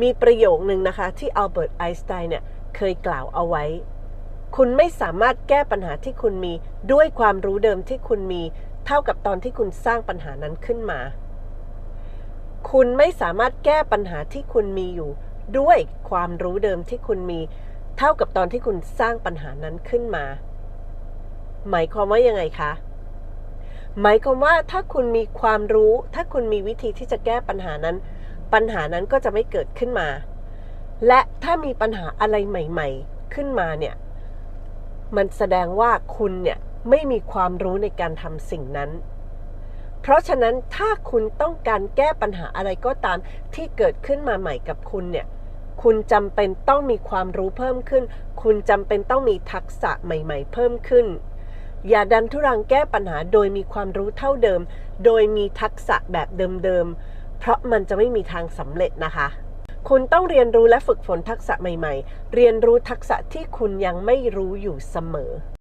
มีประโยคนึงนะคะที่อัลเบิร์ตไอน์สไตน์เนี่ยเคยกล่าวเอาไว้ คุณไม่สามารถแก้ปัญหาที่คุณมีด้วยความรู้เดิมที่คุณมีเท่ากับตอนที่คุณสร้างปัญหานั้นขึ้นมา คุณไม่สามารถแก้ปัญหาที่คุณมีอยู่ ด้วยความรู้เดิมที่คุณมี เท่ากับตอนที่คุณสร้างปัญหานั้นขึ้นมา หมายความว่ายังไงคะ หมายความว่าถ้าคุณมีความรู้ ถ้าคุณมีวิธีที่จะแก้ปัญหานั้น ปัญหานั้นก็จะไม่เกิดขึ้นมา และถ้ามีปัญหาอะไรใหม่ ๆ ขึ้นมาเนี่ย มันแสดงว่าคุณเนี่ยไม่มีความรู้ในการทำสิ่งนั้น เพราะฉะนั้นถ้าคุณต้องการแก้ปัญหาอะไรก็ตามที่เกิดขึ้นมาใหม่กับคุณเนี่ย คุณจำเป็นต้องมีความรู้เพิ่มขึ้น คุณจำเป็นต้องมีทักษะใหม่ ๆ เพิ่มขึ้น อย่าดันทุรังแก้ปัญหาโดยมีความรู้เท่าเดิม โดยมีทักษะแบบเดิมๆ เพราะมันจะไม่มีทางสำเร็จนะคะ คุณต้องเรียนรู้และฝึกฝนทักษะใหม่ ๆ เรียนรู้ทักษะที่คุณยังไม่รู้อยู่เสมอ